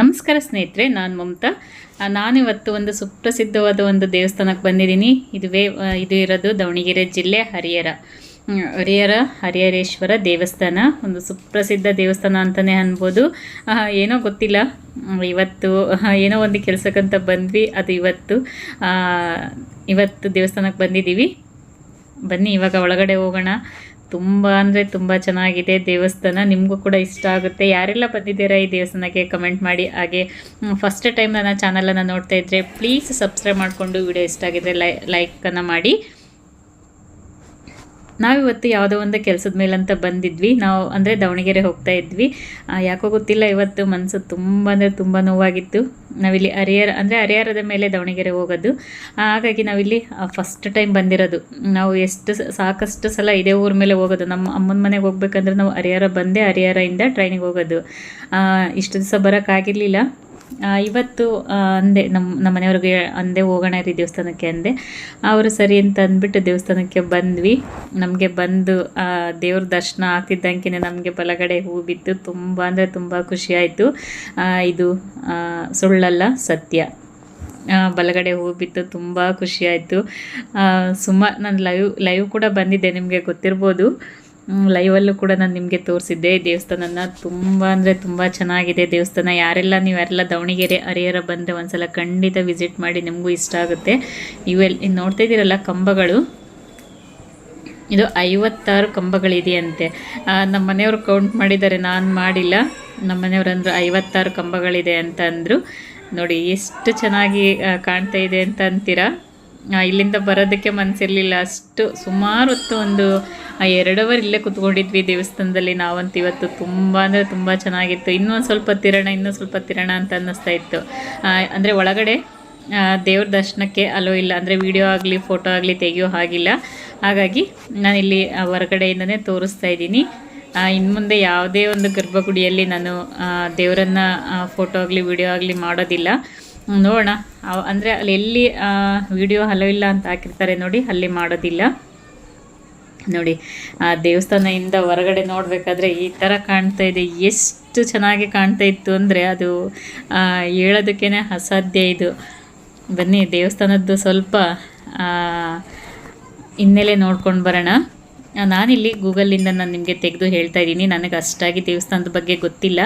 ನಮಸ್ಕಾರ ಸ್ನೇಹಿತರೆ, ನಾನು ಮಮತಾ. ನಾನಿವತ್ತು ಒಂದು ಸುಪ್ರಸಿದ್ಧವಾದ ಒಂದು ದೇವಸ್ಥಾನಕ್ಕೆ ಬಂದಿದ್ದೀನಿ. ಇದುವೇ ಇದು ಇರೋದು ದಾವಣಗೆರೆ ಜಿಲ್ಲೆ ಹರಿಹರ. ಹರಿಹರ, ಹರಿಹರೇಶ್ವರ ದೇವಸ್ಥಾನ. ಒಂದು ಸುಪ್ರಸಿದ್ಧ ದೇವಸ್ಥಾನ ಅಂತಲೇ ಅನ್ಬೋದು. ಏನೋ ಗೊತ್ತಿಲ್ಲ. ಇವತ್ತು ಏನೋ ಒಂದು ಕೆಲಸಕ್ಕಂತ ಬಂದ್ವಿ. ಅದು ಇವತ್ತು ಇವತ್ತು ದೇವಸ್ಥಾನಕ್ಕೆ ಬಂದಿದ್ದೀವಿ. ಬನ್ನಿ, ಇವಾಗ ಒಳಗಡೆ ಹೋಗೋಣ. ತುಂಬ ಅಂದರೆ ತುಂಬ ಚೆನ್ನಾಗಿದೆ ದೇವಸ್ಥಾನ. ನಿಮಗೂ ಕೂಡ ಇಷ್ಟ ಆಗುತ್ತೆ. ಯಾರೆಲ್ಲ ಬಂದಿದ್ದೀರಾ ಈ ದೇವಸ್ಥಾನಕ್ಕೆ ಕಮೆಂಟ್ ಮಾಡಿ. ಹಾಗೆ ಫಸ್ಟ್ ಟೈಮ್ ನನ್ನ ಚಾನಲನ್ನು ನೋಡ್ತಾ ಇದ್ದರೆ ಪ್ಲೀಸ್ ಸಬ್ಸ್ಕ್ರೈಬ್ ಮಾಡಿಕೊಂಡು ವಿಡಿಯೋ ಇಷ್ಟ ಆಗಿದ್ದರೆ ಲೈ ಲೈಕನ್ನು ಮಾಡಿ. ನಾವಿವತ್ತು ಯಾವುದೋ ಒಂದು ಕೆಲಸದ ಮೇಲಂತ ಬಂದಿದ್ವಿ. ನಾವು ಅಂದರೆ ದಾವಣಗೆರೆ ಹೋಗ್ತಾ ಇದ್ವಿ. ಯಾಕೋ ಗೊತ್ತಿಲ್ಲ ಇವತ್ತು ಮನಸ್ಸು ತುಂಬ ಅಂದರೆ ತುಂಬ ನೋವಾಗಿತ್ತು. ನಾವಿಲ್ಲಿ ಹರಿಹರ ಅಂದರೆ ಹರಿಹರದ ಮೇಲೆ ದಾವಣಗೆರೆ ಹೋಗೋದು. ಹಾಗಾಗಿ ನಾವಿಲ್ಲಿ ಫಸ್ಟ್ ಟೈಮ್ ಬಂದಿರೋದು. ನಾವು ಎಷ್ಟು ಸಾಕಷ್ಟು ಸಲ ಇದೇ ಊರ ಮೇಲೆ ಹೋಗೋದು. ನಮ್ಮ ಅಮ್ಮನ ಮನೆಗೆ ಹೋಗ್ಬೇಕಂದ್ರೆ ನಾವು ಹರಿಹರ ಬಂದೆ ಹರಿಹರದಿಂದ ಟ್ರೈನಿಗೆ ಹೋಗೋದು. ಇಷ್ಟು ದಿವಸ ಬರೋಕ್ಕಾಗಿರಲಿಲ್ಲ ಇವತ್ತು ಅಂದೆ ನಮ್ಮ ನಮ್ಮ ಮನೆಯವ್ರಿಗೆ ಅಂದೆ ಹೋಗೋಣ ರೀ ದೇವಸ್ಥಾನಕ್ಕೆ ಅಂದೆ. ಅವರು ಸರಿ ಅಂತ ಅಂದ್ಬಿಟ್ಟು ದೇವಸ್ಥಾನಕ್ಕೆ ಬಂದ್ವಿ. ನಮಗೆ ಬಂದು ದೇವ್ರ ದರ್ಶನ ಆಗ್ತಿದ್ದಂಗೆ ನಮಗೆ ಬಲಗಡೆ ಹೂ ಬಿತ್ತು ತುಂಬ ಅಂದರೆ ತುಂಬ ಖುಷಿಯಾಯಿತು ಇದು ಸುಳ್ಳಲ್ಲ, ಸತ್ಯ. ಬಲಗಡೆ ಹೂ ಬಿತ್ತು ತುಂಬ ಖುಷಿಯಾಯಿತು ಸುಮಾರು ನಾನು ಲೈವ್ ಲೈವ್ ಕೂಡ ಬಂದಿದ್ದೆ, ನಿಮಗೆ ಗೊತ್ತಿರ್ಬೋದು. ಲೈವಲ್ಲೂ ಕೂಡ ನಾನು ನಿಮಗೆ ತೋರಿಸಿದ್ದೆ, ದೇವಸ್ಥಾನನ ತುಂಬ ಅಂದರೆ ತುಂಬ ಚೆನ್ನಾಗಿದೆ. ದೇವಸ್ಥಾನ ಯಾರೆಲ್ಲ ನೀವು ಯಾರೆಲ್ಲ ದಾವಣಗೆರೆ ಹರಿಹರ ಬಂದರೆ ಒಂದ್ಸಲ ಖಂಡಿತ ವಿಸಿಟ್ ಮಾಡಿ ನಿಮಗೂ ಇಷ್ಟ ಆಗುತ್ತೆ. ಇವೆಲ್ಲ ನೋಡ್ತಾ ಇದ್ದೀರಲ್ಲ ಕಂಬಗಳು? ಇದು ಐವತ್ತಾರು ಕಂಬಗಳಿದೆಯಂತೆ. ನಮ್ಮ ಮನೆಯವರು ಕೌಂಟ್ ಮಾಡಿದ್ದಾರೆ, ನಾನು ಮಾಡಿಲ್ಲ. ನಮ್ಮ ಮನೆಯವರು ಅಂದರು ಐವತ್ತಾರು ಕಂಬಗಳಿದೆ ಅಂತ ಅಂದರು. ನೋಡಿ, ಎಷ್ಟು ಚೆನ್ನಾಗಿ ಕಾಣ್ತಾ ಇದೆ ಅಂತ ಅಂತೀರಾ? ಇಲ್ಲಿಂದ ಬರೋದಕ್ಕೆ ಮನಸ್ಸಿರಲಿಲ್ಲ ಅಷ್ಟು ಸುಮಾರು ಹೊತ್ತು ಒಂದು ಎರಡವರ್ ಇಲ್ಲೇ ಕುತ್ಕೊಂಡಿದ್ವಿ ದೇವಸ್ಥಾನದಲ್ಲಿ. ನಾವಂತ ಇವತ್ತು ತುಂಬ, ಅಂದರೆ ತುಂಬ ಚೆನ್ನಾಗಿತ್ತು. ಇನ್ನೊಂದು ಸ್ವಲ್ಪ ತಿರೋಣ ಇನ್ನೂ ಸ್ವಲ್ಪ ತಿರೋಣ ಅಂತ ಅನ್ನಿಸ್ತಾ ಇತ್ತು. ಅಂದರೆ ಒಳಗಡೆ ದೇವ್ರ ದರ್ಶನಕ್ಕೆ ಅಲೋ ಇಲ್ಲ. ಅಂದರೆ ವಿಡಿಯೋ ಆಗಲಿ, ಫೋಟೋ ಆಗಲಿ ತೆಗೆಯೋ ಹಾಗಿಲ್ಲ. ಹಾಗಾಗಿ ನಾನಿಲ್ಲಿ ಹೊರಗಡೆಯಿಂದನೇ ತೋರಿಸ್ತಾ ಇದ್ದೀನಿ. ಇನ್ನು ಮುಂದೆ ಯಾವುದೇ ಒಂದು ಗರ್ಭಗುಡಿಯಲ್ಲಿ ನಾನು ದೇವರನ್ನು ಫೋಟೋ ಆಗಲಿ, ವಿಡಿಯೋ ಆಗಲಿ ಮಾಡೋದಿಲ್ಲ. ನೋಡೋಣ. ಅಂದರೆ ಅಲ್ಲಿ ಎಲ್ಲಿ ವಿಡಿಯೋ ಹಲೋ ಇಲ್ಲ ಅಂತ ಹಾಕಿರ್ತಾರೆ ನೋಡಿ, ಅಲ್ಲಿ ಮಾಡೋದಿಲ್ಲ. ನೋಡಿ, ಆ ದೇವಸ್ಥಾನದಿಂದ ಹೊರಗಡೆ ನೋಡಬೇಕಾದ್ರೆ ಈ ಥರ ಕಾಣ್ತಾ ಇದೆ. ಎಷ್ಟು ಚೆನ್ನಾಗಿ ಕಾಣ್ತಾ ಇತ್ತು ಅಂದರೆ ಅದು ಹೇಳೋದಕ್ಕೇ ಅಸಾಧ್ಯ ಇದು. ಬನ್ನಿ, ದೇವಸ್ಥಾನದ್ದು ಸ್ವಲ್ಪ ಹಿನ್ನೆಲೆ ನೋಡ್ಕೊಂಡು ಬರೋಣ. ನಾನಿಲ್ಲಿ ಗೂಗಲಿಂದ ನಾನು ನಿಮಗೆ ತೆಗೆದು ಹೇಳ್ತಾ ಇದ್ದೀನಿ. ನನಗೆ ಅಷ್ಟಾಗಿ ದೇವಸ್ಥಾನದ ಬಗ್ಗೆ ಗೊತ್ತಿಲ್ಲ.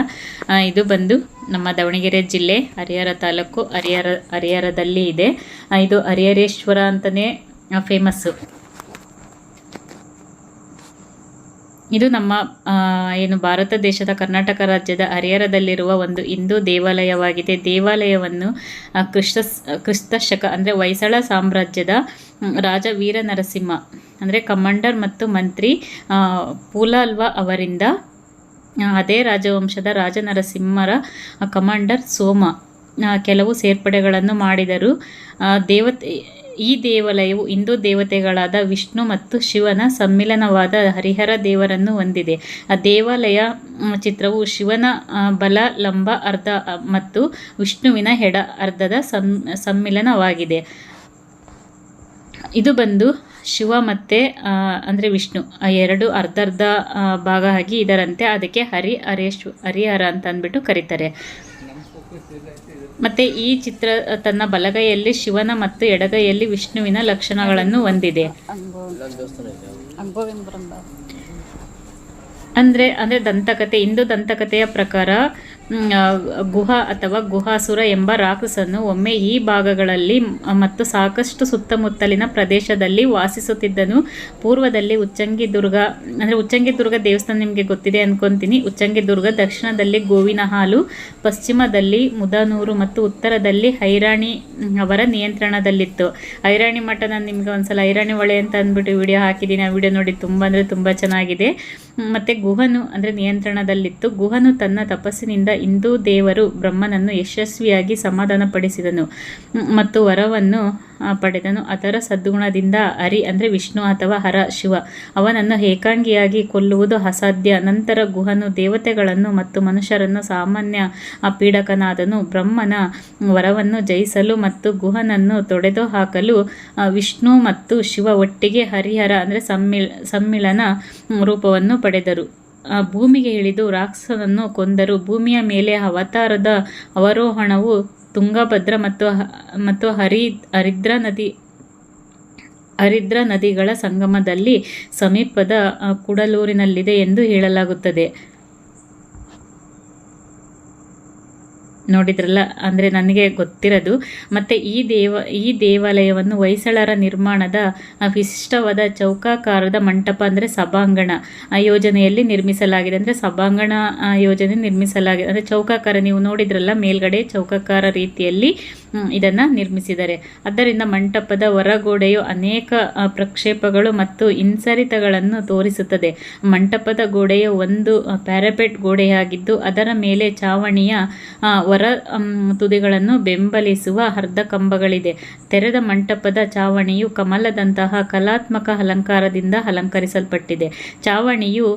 ಇದು ಬಂದು ನಮ್ಮ ದಾವಣಗೆರೆ ಜಿಲ್ಲೆ ಹರಿಹರ ತಾಲೂಕು ಹರಿಹರ ಹರಿಹರದಲ್ಲಿ ಇದೆ. ಇದು ಹರಿಹರೇಶ್ವರ ಅಂತಲೇ ಫೇಮಸ್ಸು ಇದು ನಮ್ಮ ಏನು ಭಾರತ ದೇಶದ ಕರ್ನಾಟಕ ರಾಜ್ಯದ ಹರಿಹರದಲ್ಲಿರುವ ಒಂದು ಹಿಂದೂ ದೇವಾಲಯವಾಗಿದೆ. ದೇವಾಲಯವನ್ನು ಕ್ರಿಸ್ತ ಕ್ರಿಸ್ತ ಶಕ ಅಂದರೆ ಹೊಯ್ಸಳ ಸಾಮ್ರಾಜ್ಯದ ರಾಜ ವೀರ ನರಸಿಂಹ ಅಂದರೆ ಕಮಾಂಡರ್ ಮತ್ತು ಮಂತ್ರಿ ಪೂಲಾ ಪೂಲಾಲ್ವ ಅವರಿಂದ ಅದೇ ರಾಜವಂಶದ ರಾಜ ನರಸಿಂಹರ ಕಮಾಂಡರ್ ಸೋಮ ಕೆಲವು ಸೇರ್ಪಡೆಗಳನ್ನು ಮಾಡಿದರು. ದೇವತೆ ಈ ದೇವಾಲಯವು ಹಿಂದೂ ದೇವತೆಗಳಾದ ವಿಷ್ಣು ಮತ್ತು ಶಿವನ ಸಮ್ಮಿಲನವಾದ ಹರಿಹರ ದೇವರನ್ನು ಹೊಂದಿದೆ. ಆ ದೇವಾಲಯ ಚಿತ್ರವು ಶಿವನ ಬಲ, ಲಂಬ, ಅರ್ಧ ಮತ್ತು ವಿಷ್ಣುವಿನ ಎಡ ಅರ್ಧದ ಸಮ್, ಸಮ್ಮಿಲನವಾಗಿದೆ. ಇದು ಬಂದು ಶಿವ ಮತ್ತು ಅಂದರೆ ವಿಷ್ಣು ಎರಡು ಅರ್ಧ ಅರ್ಧ ಭಾಗ ಆಗಿ ಇದರಂತೆ. ಅದಕ್ಕೆ ಹರಿ ಹರೇಶ್ವ ಹರಿಹರ ಅಂತ ಅಂದ್ಬಿಟ್ಟು ಕರೀತಾರೆ ಮತ್ತು ಈ ಚಿತ್ರ ತನ್ನ ಬಲಗೈಯಲ್ಲಿ ಶಿವನ ಮತ್ತು ಎಡಗೈಯಲ್ಲಿ ವಿಷ್ಣುವಿನ ಲಕ್ಷಣಗಳನ್ನು ಹೊಂದಿದೆ. ಅಂದ್ರೆ ಅಂದ್ರೆ ದಂತಕತೆ ಹಿಂದೂ ದಂತಕತೆಯ ಪ್ರಕಾರ ಗುಹ ಅಥವಾ ಗುಹಾಸುರ ಎಂಬ ರಾಕ್ಷಸನು ಒಮ್ಮೆ ಈ ಭಾಗಗಳಲ್ಲಿ ಮತ್ತು ಸಾಕಷ್ಟು ಸುತ್ತಮುತ್ತಲಿನ ಪ್ರದೇಶದಲ್ಲಿ ವಾಸಿಸುತ್ತಿದ್ದನು. ಪೂರ್ವದಲ್ಲಿ ಉಚ್ಚಂಗಿ ದುರ್ಗ ಅಂದರೆ ಉಚ್ಚಂಗಿ ದುರ್ಗ ದೇವಸ್ಥಾನ ನಿಮಗೆ ಗೊತ್ತಿದೆ ಅನ್ಕೊಂತೀನಿ. ಉಚ್ಚಂಗಿ ದುರ್ಗ ದಕ್ಷಿಣದಲ್ಲಿ ಗೋವಿನ ಹಾಲು ಪಶ್ಚಿಮದಲ್ಲಿ ಮುದನೂರು ಮತ್ತು ಉತ್ತರದಲ್ಲಿ ಹೈರಾಣಿ ಅವರ ನಿಯಂತ್ರಣದಲ್ಲಿತ್ತು. ಹೈರಾಣಿ ಮಠ ನಾನು ನಿಮಗೆ ಒಂದ್ಸಲ ಹೈರಾಣಿ ಹೊಳೆ ಅಂತ ಅಂದ್ಬಿಟ್ಟು ವಿಡಿಯೋ ಹಾಕಿದ್ದೀನಿ. ಆ ವಿಡಿಯೋ ನೋಡಿ ತುಂಬ ಅಂದರೆ ತುಂಬ ಚೆನ್ನಾಗಿದೆ. ಮತ್ತೆ ಗುಹನು ಅಂದರೆ ನಿಯಂತ್ರಣದಲ್ಲಿತ್ತು. ಗುಹನು ತನ್ನ ತಪಸ್ಸಿನಿಂದ ಹಿಂದೂ ದೇವರು ಬ್ರಹ್ಮನನ್ನು ಯಶಸ್ವಿಯಾಗಿ ಸಮಾಧಾನಪಡಿಸಿದನು. ಮತ್ತು ವರವನ್ನು ಪಡೆದನು. ಅದರ ಸದ್ಗುಣದಿಂದ ಹರಿ ಅಂದರೆ ವಿಷ್ಣು ಅಥವಾ ಹರ, ಶಿವ. ಅವನನ್ನು ಏಕಾಂಗಿಯಾಗಿ ಕೊಲ್ಲುವುದು ಅಸಾಧ್ಯ. ನಂತರ ಗುಹನು ದೇವತೆಗಳನ್ನು ಮತ್ತು ಮನುಷ್ಯರನ್ನು ಸಾಮಾನ್ಯ ಪೀಡಕನಾದನು. ಬ್ರಹ್ಮನ ವರವನ್ನು ಜಯಿಸಲು ಮತ್ತು ಗುಹನನ್ನು ತೊಡೆದು ಹಾಕಲು ವಿಷ್ಣು ಮತ್ತು ಶಿವ ಒಟ್ಟಿಗೆ ಹರಿಹರ ಅಂದರೆ ಸಮ್ಮಿಳ, ಸಮ್ಮಿಳನ ರೂಪವನ್ನು ಪಡೆದರು. ಭೂಮಿಗೆ ಇಳಿದು ರಾಕ್ಷಸನನ್ನು ಕೊಂದರು. ಭೂಮಿಯ ಮೇಲೆ ಅವತಾರದ ಅವರೋಹಣವು ತುಂಗಭದ್ರ ಮತ್ತು ಮತ್ತು ಹರಿ ಹರಿದ್ರ ನದಿ ಹರಿದ್ರ ನದಿಗಳ ಸಂಗಮದಲ್ಲಿ ಸಮೀಪದ ಕುಡಲೂರಿನಲ್ಲಿದೆ ಎಂದು ಹೇಳಲಾಗುತ್ತದೆ. ನೋಡಿದ್ರಲ್ಲ, ಅಂದರೆ ನನಗೆ ಗೊತ್ತಿರೋದು. ಮತ್ತು ಈ ದೇವ, ಈ ದೇವಾಲಯವನ್ನು ಹೊಯ್ಸಳರ ನಿರ್ಮಾಣದ ವಿಶಿಷ್ಟವಾದ ಚೌಕಾಕಾರದ ಮಂಟಪ, ಅಂದರೆ ಸಭಾಂಗಣ ಯೋಜನೆಯಲ್ಲಿ ನಿರ್ಮಿಸಲಾಗಿದೆ. ಅಂದರೆ ಸಭಾಂಗಣ ಯೋಜನೆ ನಿರ್ಮಿಸಲಾಗಿದೆ. ಅಂದರೆ ಚೌಕಾಕಾರ, ನೀವು ನೋಡಿದ್ರಲ್ಲ, ಮೇಲ್ಗಡೆ ಚೌಕಾಕಾರ ರೀತಿಯಲ್ಲಿ ಇದನ್ನು ನಿರ್ಮಿಸಿದ್ದಾರೆ. ಆದ್ದರಿಂದ ಮಂಟಪದ ಹೊರಗೋಡೆಯು ಅನೇಕ ಪ್ರಕ್ಷೇಪಗಳು ಮತ್ತು ಇನ್ಸರಿತಗಳನ್ನು ತೋರಿಸುತ್ತದೆ. ಮಂಟಪದ ಗೋಡೆಯು ಒಂದು ಪ್ಯಾರಪೆಟ್ ಗೋಡೆಯಾಗಿದ್ದು, ಅದರ ಮೇಲೆ ಚಾವಣಿಯ ಹೊರ ತುದಿಗಳನ್ನು ಬೆಂಬಲಿಸುವ ಅರ್ಧ ಕಂಬಗಳಿದೆ ತೆರೆದ ಮಂಟಪದ ಚಾವಣಿಯು ಕಮಲದಂತಹ ಕಲಾತ್ಮಕ ಅಲಂಕಾರದಿಂದ ಅಲಂಕರಿಸಲ್ಪಟ್ಟಿದೆ. ಚಾವಣಿಯು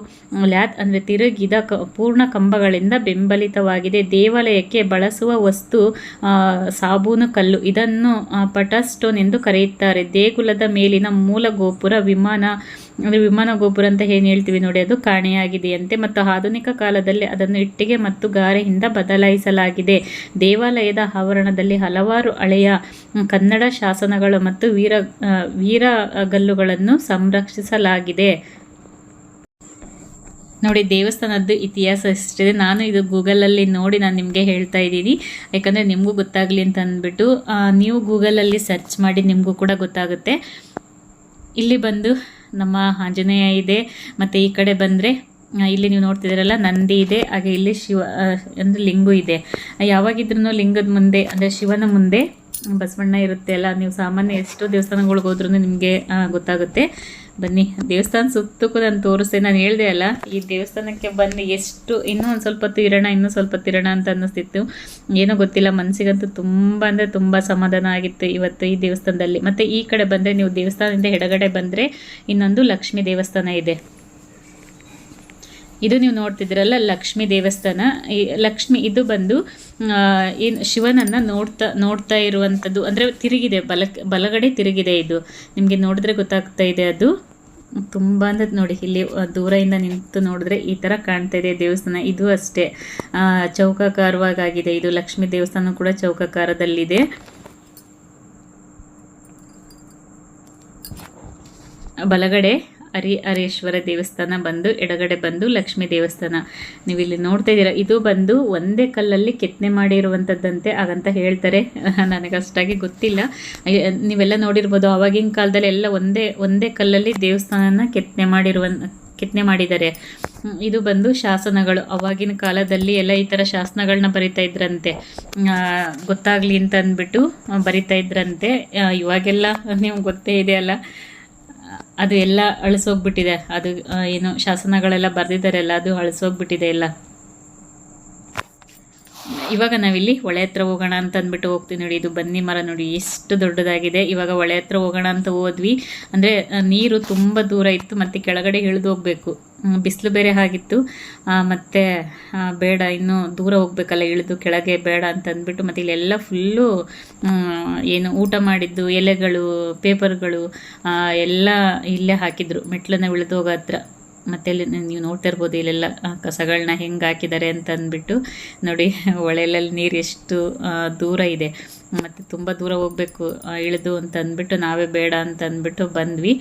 ಲ್ಯಾತ್, ಅಂದರೆ ತಿರುಗಿದ ಪೂರ್ಣ ಕಂಬಗಳಿಂದ ಬೆಂಬಲಿತವಾಗಿದೆ. ದೇವಾಲಯಕ್ಕೆ ಬಳಸುವ ವಸ್ತು ಸಾಬೂನು ಕಲ್ಲು. ಇದನ್ನು ಪಟಸ್ಟೋನ್ ಸ್ಟೋನ್ ಎಂದು ಕರೆಯುತ್ತಾರೆ. ದೇಗುಲದ ಮೇಲಿನ ಮೂಲ ಗೋಪುರ ವಿಮಾನ ಅಂದರೆ ವಿಮಾನ ಗೋಪುರ ಅಂತ ಏನು ಹೇಳ್ತೀವಿ ನೋಡಿ, ಅದು ಕಾಣೆಯಾಗಿದೆಯಂತೆ. ಮತ್ತು ಆಧುನಿಕ ಕಾಲದಲ್ಲಿ ಅದನ್ನು ಇಟ್ಟಿಗೆ ಮತ್ತು ಗಾರೆಯಿಂದ ಬದಲಾಯಿಸಲಾಗಿದೆ. ದೇವಾಲಯದ ಆವರಣದಲ್ಲಿ ಹಲವಾರು ಹಳೆಯ ಕನ್ನಡ ಶಾಸನಗಳು ಮತ್ತು ವೀರ ವೀರಗಲ್ಲುಗಳನ್ನು ಸಂರಕ್ಷಿಸಲಾಗಿದೆ. ನೋಡಿ, ದೇವಸ್ಥಾನದ್ದು ಇತಿಹಾಸ ಎಷ್ಟಿದೆ. ನಾನು ಇದು ಗೂಗಲಲ್ಲಿ ನೋಡಿ ನಾನು ನಿಮಗೆ ಹೇಳ್ತಾ ಇದ್ದೀನಿ. ಯಾಕಂದರೆ ನಿಮಗೂ ಗೊತ್ತಾಗಲಿ ಅಂತ ಅಂದ್ಬಿಟ್ಟು ನೀವು ಗೂಗಲಲ್ಲಿ ಸರ್ಚ್ ಮಾಡಿ ನಿಮಗೂ ಕೂಡ ಗೊತ್ತಾಗುತ್ತೆ. ಇಲ್ಲಿ ಬಂದು ನಮ್ಮ ಆಂಜನೇಯ ಇದೆ. ಮತ್ತು ಈ ಕಡೆ ಬಂದರೆ ಇಲ್ಲಿ ನೀವು ನೋಡ್ತಿದ್ದೀರಲ್ಲ, ನಂದಿ ಇದೆ, ಹಾಗೆ ಇಲ್ಲಿ ಶಿವ ಅಂದರೆ ಲಿಂಗು ಇದೆ. ಯಾವಾಗಿದ್ರೂ ಲಿಂಗದ ಮುಂದೆ, ಅಂದರೆ ಶಿವನ ಮುಂದೆ ಬಸವಣ್ಣ ಇರುತ್ತೆ ಅಲ್ಲ, ನೀವು ಸಾಮಾನ್ಯ ಎಷ್ಟೋ ದೇವಸ್ಥಾನಗಳಿಗೆ ಹೋದ್ರೂ ನಿಮಗೆ ಗೊತ್ತಾಗುತ್ತೆ. ಬನ್ನಿ, ದೇವಸ್ಥಾನ ಸುತ್ತಕ್ಕೂ ನಾನು ತೋರಿಸ್ದೆ ನಾನು ಹೇಳಿದೆ ಅಲ್ಲ, ಈ ದೇವಸ್ಥಾನಕ್ಕೆ ಬನ್ನಿ. ಎಷ್ಟು, ಇನ್ನೂ ಒಂದು ಸ್ವಲ್ಪ ಹೊತ್ತು ಇರೋಣ, ಇನ್ನೂ ಸ್ವಲ್ಪ ಹೊತ್ತು ಇರೋಣ ಅಂತ ಅನ್ನಿಸ್ತಿತ್ತು. ಏನೋ ಗೊತ್ತಿಲ್ಲ ಮನಸ್ಸಿಗಂತೂ ತುಂಬ ಅಂದರೆ ತುಂಬ ಸಮಾಧಾನ ಆಗಿತ್ತು ಇವತ್ತು ಈ ದೇವಸ್ಥಾನದಲ್ಲಿ. ಮತ್ತು ಈ ಕಡೆ ಬಂದರೆ, ನೀವು ದೇವಸ್ಥಾನದಿಂದ ಎಡಗಡೆ ಬಂದರೆ ಇನ್ನೊಂದು ಲಕ್ಷ್ಮೀ ದೇವಸ್ಥಾನ ಇದೆ. ಇದು ನೀವು ನೋಡ್ತಿದ್ದೀರಲ್ಲ, ಲಕ್ಷ್ಮೀ ದೇವಸ್ಥಾನ. ಈ ಲಕ್ಷ್ಮಿ, ಇದು ಬಂದು ಏನು ಶಿವನನ್ನು ನೋಡ್ತಾ ನೋಡ್ತಾ ಇರುವಂಥದ್ದು. ಅಂದರೆ ತಿರುಗಿದೆ, ಬಲ, ಬಲಗಡೆ ತಿರುಗಿದೆ ಇದು. ನಿಮಗೆ ನೋಡಿದ್ರೆ ಗೊತ್ತಾಗ್ತಾ ಇದೆ ಅದು. ತುಂಬ ಅಂದರೆ ನೋಡಿ, ಇಲ್ಲಿ ದೂರದಿಂದ ನಿಂತು ನೋಡಿದ್ರೆ ಈ ಥರ ಕಾಣ್ತಾ ಇದೆ ದೇವಸ್ಥಾನ. ಇದು ಅಷ್ಟೇ. ಚೌಕಾಕಾರವಾಗಿದೆ ಇದು ಲಕ್ಷ್ಮೀ ದೇವಸ್ಥಾನ ಕೂಡ ಚೌಕಾಕಾರದಲ್ಲಿದೆ. ಬಲಗಡೆ ಹರಿ ಹರೇಶ್ವರ ದೇವಸ್ಥಾನ ಬಂದು ಎಡಗಡೆ ಬಂದು ಲಕ್ಷ್ಮೀ ದೇವಸ್ಥಾನ. ನೀವು ಇಲ್ಲಿ ನೋಡ್ತಾ ಇದ್ದೀರಾ, ಇದು ಬಂದು ಒಂದೇ ಕಲ್ಲಲ್ಲಿ ಕೆತ್ತನೆ ಮಾಡಿರುವಂಥದ್ದಂತೆ ಹಾಗಂತ ಹೇಳ್ತಾರೆ. ನನಗೆ ಅಷ್ಟಾಗಿ ಗೊತ್ತಿಲ್ಲ. ನೀವೆಲ್ಲ ನೋಡಿರ್ಬೋದು, ಆವಾಗಿನ ಕಾಲದಲ್ಲಿ ಎಲ್ಲ ಒಂದೇ ಒಂದೇ ಕಲ್ಲಲ್ಲಿ ದೇವಸ್ಥಾನನ ಕೆತ್ತನೆ ಮಾಡಿರುವ ಕೆತ್ತನೆ ಮಾಡಿದ್ದಾರೆ. ಇದು ಬಂದು ಶಾಸನಗಳು. ಅವಾಗಿನ ಕಾಲದಲ್ಲಿ ಎಲ್ಲ ಈ ಥರ ಶಾಸನಗಳನ್ನ ಬರಿತಾ ಇದ್ರಂತೆ. ಗೊತ್ತಾಗಲಿ ಅಂತ ಅಂದ್ಬಿಟ್ಟು ಬರಿತಾ ಇದ್ರಂತೆ. ಇವಾಗೆಲ್ಲ ನಿಮ್ಗೆ ಗೊತ್ತೇ ಇದೆ ಅಲ್ಲ. ಅದು ಎಲ್ಲ ಅಳಿಸೋಗ್ಬಿಟ್ಟಿದೆ. ಅದು ಏನು ಶಾಸನಗಳೆಲ್ಲ ಬರೆದಿದ್ದಾರೆಲ್ಲ ಅದು ಅಳಿಸೋಗ್ಬಿಟ್ಟಿದೆ ಎಲ್ಲ. ಇವಾಗ ನಾವಿಲ್ಲಿ ಹೊಳೆ ಹತ್ರ ಹೋಗೋಣ ಅಂತ ಅಂದ್ಬಿಟ್ಟು ಹೋಗ್ತೀವಿ ನೋಡಿ, ಇದು ಬನ್ನಿ ಮರ ನೋಡಿ, ಎಷ್ಟು ದೊಡ್ಡದಾಗಿದೆ. ಇವಾಗ ಹೊಳೆ ಹತ್ರ ಹೋಗೋಣ ಅಂತ ಹೋದ್ವಿ. ಅಂದರೆ ನೀರು ತುಂಬ ದೂರ ಇತ್ತು, ಮತ್ತು ಕೆಳಗಡೆ ಇಳಿದು ಹೋಗಬೇಕು. ಬಿಸಿಲು ಬೇರೆ ಆಗಿತ್ತು. ಮತ್ತು ಬೇಡ, ಇನ್ನು ದೂರ ಹೋಗಬೇಕಲ್ಲ, ಇಳಿದು ಕೆಳಗೆ ಬೇಡ ಅಂತ ಅಂದ್ಬಿಟ್ಟು, ಮತ್ತು ಇಲ್ಲೆಲ್ಲ ಫುಲ್ಲು ಏನು ಊಟ ಮಾಡಿದ್ದು, ಎಲೆಗಳು ಪೇಪರ್ಗಳು ಎಲ್ಲ ಇಲ್ಲೇ ಹಾಕಿದ್ರು ಮೆಟ್ಲನ್ನ ಇಳಿದು ಹೋಗೋ ಹತ್ರ. ಮತ್ತೆ ನೀವು ನೋಡ್ತಾ ಇರ್ಬೋದು, ಇಲ್ಲೆಲ್ಲ ಕಸಗಳನ್ನ ಹೆಂಗೆ ಹಾಕಿದ್ದಾರೆ ಅಂತ ಅಂದ್ಬಿಟ್ಟು ನೋಡಿ ಹೊಳೆಯಲ್ಲಿ ನೀರು ಎಷ್ಟು ದೂರ ಇದೆ. ಮತ್ತು ತುಂಬ ದೂರ ಹೋಗಬೇಕು ಇಳಿದು ಅಂತ ಅಂದ್ಬಿಟ್ಟು ನಾವೇ ಬೇಡ ಅಂತ ಅಂದ್ಬಿಟ್ಟು ಬಂದ್ವಿ.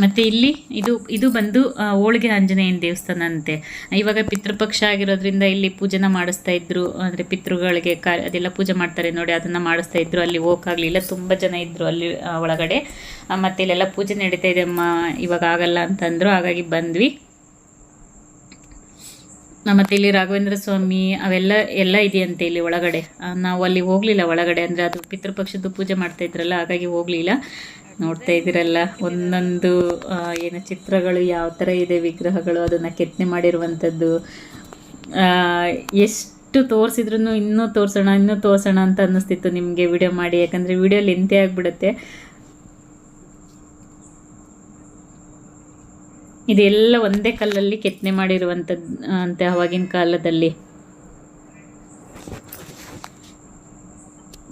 ಮತ್ತು ಇಲ್ಲಿ ಇದು ಇದು ಬಂದು ಹೋಳಿಗೆ ಆಂಜನೇಯನ ದೇವಸ್ಥಾನ ಅಂತೆ ಇವಾಗ ಪಿತೃಪಕ್ಷ ಆಗಿರೋದ್ರಿಂದ ಇಲ್ಲಿ ಪೂಜೆನ ಮಾಡಿಸ್ತಾ ಇದ್ರು. ಅಂದರೆ ಪಿತೃಗಳಿಗೆ ಕಾ, ಅದೆಲ್ಲ ಪೂಜೆ ಮಾಡ್ತಾರೆ ನೋಡಿ, ಅದನ್ನು ಮಾಡಿಸ್ತಾ ಇದ್ರು. ಅಲ್ಲಿ ಹೋಗಕ್ಕಾಗಲಿಲ್ಲ ತುಂಬ ಜನ ಇದ್ದರು ಅಲ್ಲಿ ಒಳಗಡೆ. ಮತ್ತು ಇಲ್ಲೆಲ್ಲ ಪೂಜೆ ನಡೀತಾ ಇದೆ. ಅಮ್ಮ ಇವಾಗ ಆಗಲ್ಲ ಅಂತಂದರು, ಹಾಗಾಗಿ ಬಂದ್ವಿ. ಮತ್ತೆ ಇಲ್ಲಿ ರಾಘವೇಂದ್ರ ಸ್ವಾಮಿ, ಅವೆಲ್ಲ, ಎಲ್ಲ ಇದೆಯಂತೆ ಇಲ್ಲಿ ಒಳಗಡೆ. ನಾವು ಅಲ್ಲಿ ಹೋಗಲಿಲ್ಲ ಒಳಗಡೆ. ಅಂದರೆ ಅದು ಪಿತೃಪಕ್ಷದ್ದು ಪೂಜೆ ಮಾಡ್ತಾ ಇದ್ರಲ್ಲ, ಹಾಗಾಗಿ ಹೋಗಲಿಲ್ಲ. ನೋಡ್ತಾ ಇದ್ದೀರಲ್ಲ? ಒಂದೊಂದು ಏನು ಚಿತ್ರಗಳು ಯಾವ ಥರ ಇದೆ, ವಿಗ್ರಹಗಳು ಅದನ್ನು ಕೆತ್ತನೆ ಮಾಡಿರುವಂಥದ್ದು ಎಷ್ಟು ತೋರಿಸಿದ್ರು ಇನ್ನೂ ತೋರಿಸೋಣ ಇನ್ನೂ ತೋರಿಸೋಣ ಅಂತ ಅನ್ನಿಸ್ತಿತ್ತು ನಿಮಗೆ ವಿಡಿಯೋ ಮಾಡಿ. ಯಾಕಂದರೆ ವಿಡಿಯೋ ಲೆಂತೆ ಆಗಿಬಿಡುತ್ತೆ. ಇದೆಲ್ಲ ಒಂದೇ ಕಲ್ಲಲ್ಲಿ ಕೆತ್ತನೆ ಮಾಡಿರುವಂಥದ್ದು ಅಂತೆ ಅವಾಗಿನ ಕಾಲದಲ್ಲಿ.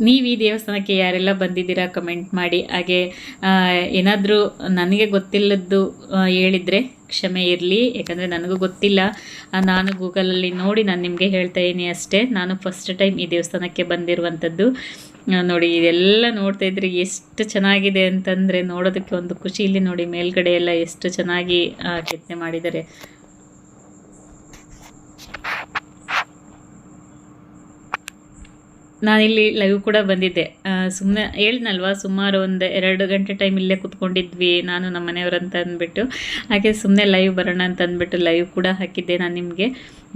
ನೀವು ಈ ದೇವಸ್ಥಾನಕ್ಕೆ ಯಾರೆಲ್ಲ ಬಂದಿದ್ದೀರಾ ಕಮೆಂಟ್ ಮಾಡಿ. ಹಾಗೆ ಏನಾದರೂ ನನಗೆ ಗೊತ್ತಿಲ್ಲದ್ದು ಹೇಳಿದರೆ ಕ್ಷಮೆ ಇರಲಿ. ಯಾಕಂದರೆ ನನಗೂ ಗೊತ್ತಿಲ್ಲ. ನಾನು ಗೂಗಲಲ್ಲಿ ನೋಡಿ ನಾನು ನಿಮಗೆ ಹೇಳ್ತಾ ಇದ್ದೀನಿ ಅಷ್ಟೇ. ನಾನು ಫಸ್ಟ್ ಟೈಮ್ ಈ ದೇವಸ್ಥಾನಕ್ಕೆ ಬಂದಿರುವಂಥದ್ದು. ನೋಡಿ, ಇದೆಲ್ಲ ನೋಡ್ತಾ ಇದ್ರೆ ಎಷ್ಟು ಚೆನ್ನಾಗಿದೆ ಅಂತಂದರೆ ನೋಡೋದಕ್ಕೆ ಒಂದು ಖುಷಿ. ಇಲ್ಲಿ ನೋಡಿ ಮೇಲ್ಗಡೆ ಎಲ್ಲ ಎಷ್ಟು ಚೆನ್ನಾಗಿ ಕೆತ್ತನೆ ಮಾಡಿದ್ದಾರೆ. ನಾನಿಲ್ಲಿ ಲೈವ್ ಕೂಡ ಬಂದಿದ್ದೆ. ಸುಮ್ಮನೆ ಹೇಳಿದ್ನಲ್ವ ಸುಮಾರು ಒಂದು ಎರಡು ಗಂಟೆ ಟೈಮ್ ಇಲ್ಲೇ ಕುತ್ಕೊಂಡಿದ್ವಿ, ನಾನು ನಮ್ಮ ಮನೆಯವ್ರು ಅಂತ ಅಂದ್ಬಿಟ್ಟು. ಹಾಗೆ ಸುಮ್ಮನೆ ಲೈವ್ ಬರೋಣ ಅಂತ ಅಂದ್ಬಿಟ್ಟು ಲೈವ್ ಕೂಡ ಹಾಕಿದ್ದೆ ನಾನು ನಿಮಗೆ.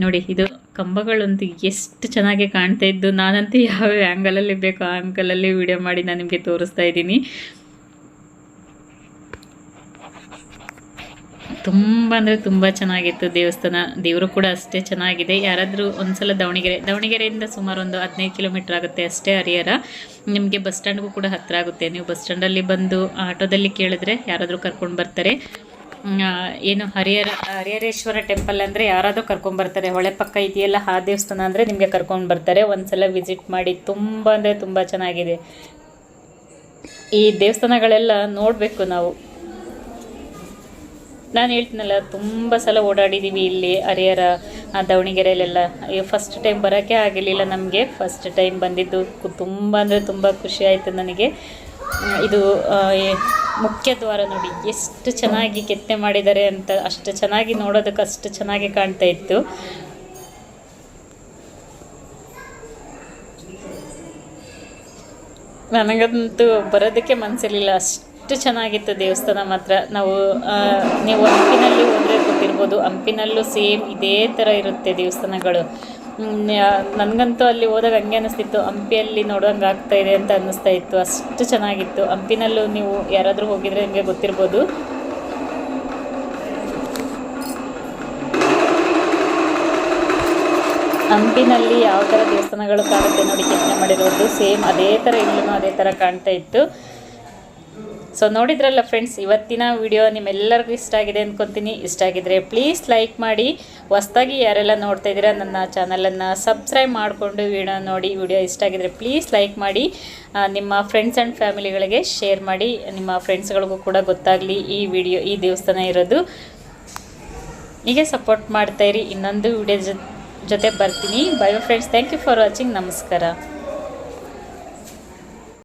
ನೋಡಿ, ಇದು ಕಂಬಗಳಂತೂ ಎಷ್ಟು ಚೆನ್ನಾಗಿ ಕಾಣ್ತಾ ಇದ್ದು, ನಾನಂತೂ ಯಾವ ಆ್ಯಂಗಲಲ್ಲಿ ಬೇಕೋ ಆ ಆ್ಯಂಗಲಲ್ಲಿ ವಿಡಿಯೋ ಮಾಡಿ ನಾನು ನಿಮಗೆ ತೋರಿಸ್ತಾ ಇದ್ದೀನಿ. ತುಂಬ ಅಂದರೆ ತುಂಬ ಚೆನ್ನಾಗಿತ್ತು ದೇವಸ್ಥಾನ. ದೇವರು ಕೂಡ ಅಷ್ಟೇ ಚೆನ್ನಾಗಿದೆ. ಯಾರಾದರೂ ಒಂದ್ಸಲ ದಾವಣಗೆರೆ, ದಾವಣಗೆರೆಯಿಂದ ಸುಮಾರು ಒಂದು ಹದಿನೈದು ಕಿಲೋಮೀಟ್ರ್ ಆಗುತ್ತೆ ಅಷ್ಟೇ ಹರಿಹರ. ನಿಮಗೆ ಬಸ್ ಸ್ಟ್ಯಾಂಡ್ಗೂ ಕೂಡ ಹತ್ತಿರ ಆಗುತ್ತೆ. ನೀವು ಬಸ್ ಸ್ಟ್ಯಾಂಡಲ್ಲಿ ಬಂದು ಆಟೋದಲ್ಲಿ ಕೇಳಿದ್ರೆ ಯಾರಾದರೂ ಕರ್ಕೊಂಡು ಬರ್ತಾರೆ. ಏನು ಹರಿಹರ, ಹರಿಹರೇಶ್ವರ ಟೆಂಪಲ್ ಅಂದರೆ ಯಾರಾದರೂ ಕರ್ಕೊಂಬರ್ತಾರೆ ಹೊಳೆ ಪಕ್ಕ ಇದೆಯಲ್ಲ ಆ ದೇವಸ್ಥಾನ ಅಂದರೆ ನಿಮಗೆ ಕರ್ಕೊಂಡು ಬರ್ತಾರೆ. ಒಂದ್ಸಲ ವಿಸಿಟ್ ಮಾಡಿ ತುಂಬ ಅಂದರೆ ತುಂಬ ಚೆನ್ನಾಗಿದೆ. ಈ ದೇವಸ್ಥಾನಗಳೆಲ್ಲ ನೋಡಬೇಕು ನಾವು. ನಾನು ಹೇಳ್ತೀನಲ್ಲ, ತುಂಬ ಸಲ ಓಡಾಡಿದ್ದೀವಿ ಇಲ್ಲಿ ಹರಿಹರ ದಾವಣಗೆರೆಯಲ್ಲೆಲ್ಲ ಫಸ್ಟ್ ಟೈಮ್ ಬರೋಕ್ಕೆ ಆಗಿರಲಿಲ್ಲ ನಮಗೆ. ಫಸ್ಟ್ ಟೈಮ್ ಬಂದಿದ್ದು ತುಂಬ ಅಂದರೆ ತುಂಬ ಖುಷಿ ಆಯಿತು ನನಗೆ. ಇದು ಮುಖ್ಯ ದ್ವಾರ ನೋಡಿ. ಎಷ್ಟು ಚೆನ್ನಾಗಿ ಕೆತ್ತನೆ ಮಾಡಿದ್ದಾರೆ ಅಂತ, ಅಷ್ಟು ಚೆನ್ನಾಗಿ ನೋಡೋದಕ್ಕೆ ಅಷ್ಟು ಚೆನ್ನಾಗಿ ಕಾಣ್ತಾ ಇತ್ತು. ನನಗಂತೂ ಬರೋದಕ್ಕೆ ಮನಸ್ಸಿರಲಿಲ್ಲ ಅಷ್ಟು ಚೆನ್ನಾಗಿತ್ತು ದೇವಸ್ಥಾನ ಮಾತ್ರ. ನಾವು ನೀವು ಹಂಪಿನಲ್ಲಿ ಹೋದರೆ ಗೊತ್ತಿರ್ಬೋದು. ಹಂಪಿನಲ್ಲೂ ಸೇಮ್ ಇದೇ ಥರ ಇರುತ್ತೆ ದೇವಸ್ಥಾನಗಳು. ನನಗಂತೂ ಅಲ್ಲಿ ಹೋದಾಗ ಹಂಗೆ ಅನ್ನಿಸ್ತಿತ್ತು ಹಂಪಿಯಲ್ಲಿ ನೋಡೋಂಗೆ ಆಗ್ತಾ ಇದೆ ಅಂತ ಅನ್ನಿಸ್ತಾ ಇತ್ತು. ಅಷ್ಟು ಚೆನ್ನಾಗಿತ್ತು. ಹಂಪಿನಲ್ಲೂ ನೀವು ಯಾರಾದರೂ ಹೋಗಿದರೆ ನಿಮಗೆ ಗೊತ್ತಿರ್ಬೋದು. ಹಂಪಿನಲ್ಲಿ ಯಾವ ಥರ ದೇವಸ್ಥಾನಗಳು ಕಾಣುತ್ತೆ ನೋಡಿ ಕೆತ್ತನೆ ಮಾಡಿರೋದು. ಸೇಮ್ ಅದೇ ಥರ ಇಲ್ಲೂ ಅದೇ ಥರ ಕಾಣ್ತಾ ಇತ್ತು. ಸೊ ನೋಡಿದ್ರಲ್ಲ ಫ್ರೆಂಡ್ಸ್ ಇವತ್ತಿನ ವಿಡಿಯೋ ನಿಮ್ಮೆಲ್ಲರಿಗೂ ಇಷ್ಟ ಆಗಿದೆ ಅಂದ್ಕೊತೀನಿ ಇಷ್ಟ ಆಗಿದ್ರೆ ಪ್ಲೀಸ್ ಲೈಕ್ ಮಾಡಿ. ಹೊಸ್ದಾಗಿ ಯಾರೆಲ್ಲ ನೋಡ್ತಾ ಇದ್ದೀರಾ, ನನ್ನ ಚಾನಲನ್ನು ಸಬ್ಸ್ಕ್ರೈಬ್ ಮಾಡಿಕೊಂಡು ವಿಡಿಯೋ ನೋಡಿ. ವಿಡಿಯೋ ಇಷ್ಟ ಆಗಿದ್ರೆ ಪ್ಲೀಸ್ ಲೈಕ್ ಮಾಡಿ. ನಿಮ್ಮ ಫ್ರೆಂಡ್ಸ್ ಆ್ಯಂಡ್ ಫ್ಯಾಮಿಲಿಗಳಿಗೆ ಶೇರ್ ಮಾಡಿ. ನಿಮ್ಮ ಫ್ರೆಂಡ್ಸ್ಗಳಿಗೂ ಕೂಡ ಗೊತ್ತಾಗಲಿ ಈ ವಿಡಿಯೋ ಈ ದೇವಸ್ಥಾನ ಇರೋದು. ಹೀಗೆ ಸಪೋರ್ಟ್ ಮಾಡ್ತಾಯಿರಿ ಇನ್ನೊಂದು ವಿಡಿಯೋ ಜೊತೆ ಬರ್ತೀನಿ. Bye friends thank you for watching ನಮಸ್ಕಾರ.